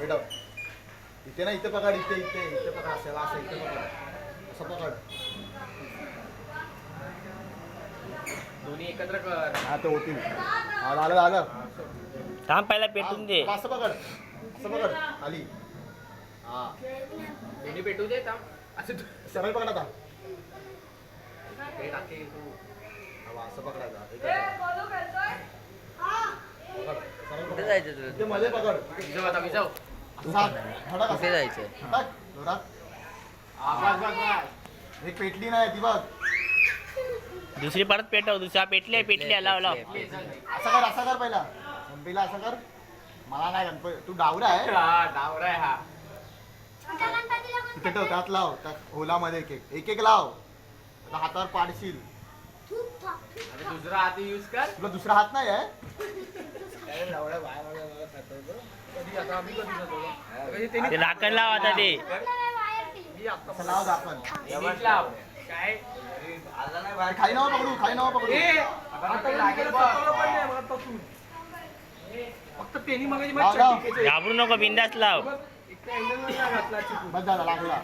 बेटा इथे ना इथे पकड इथे इथे इथे पकड असं असं इथे पकड. असं पकड. दोन्ही एकत्र कर. हा ते होतील. हा झालं झालं. थांब पहिला पेटून दे. असं पकड असं पकड. खाली. हा. दोन्ही पेटू दे थांब. असं सरळ पकड आता. असं कुठे. जायचं तुला? कुठे. जायचंय. हे पेटली नाही ती बघ. दुसरी परत पेटव दुसरा पेटले पेटले लाव लाव. असं कर असं कर पहिला. गणपतीला असं कर. मला नाही गणपती तू डावरा आहे? हा डावरा आहे हा. तिथे ठेव त्यात लाव त्या होलामध्ये एक एक. एक एक लाव. आता हातावर पाडशील. दुसरा हात यूज कर. तुला दुसरा हात नाही आहे? कधी आता आम्ही कधी जातो त्यांनी- ते राखण लाव आता ते. मी आता असं लाव. आपण काय खाई नाव पकडू खाई नाव पकडू. फक्त लाव. घाबरू नको बिंदास लाव. बस झाला लागला.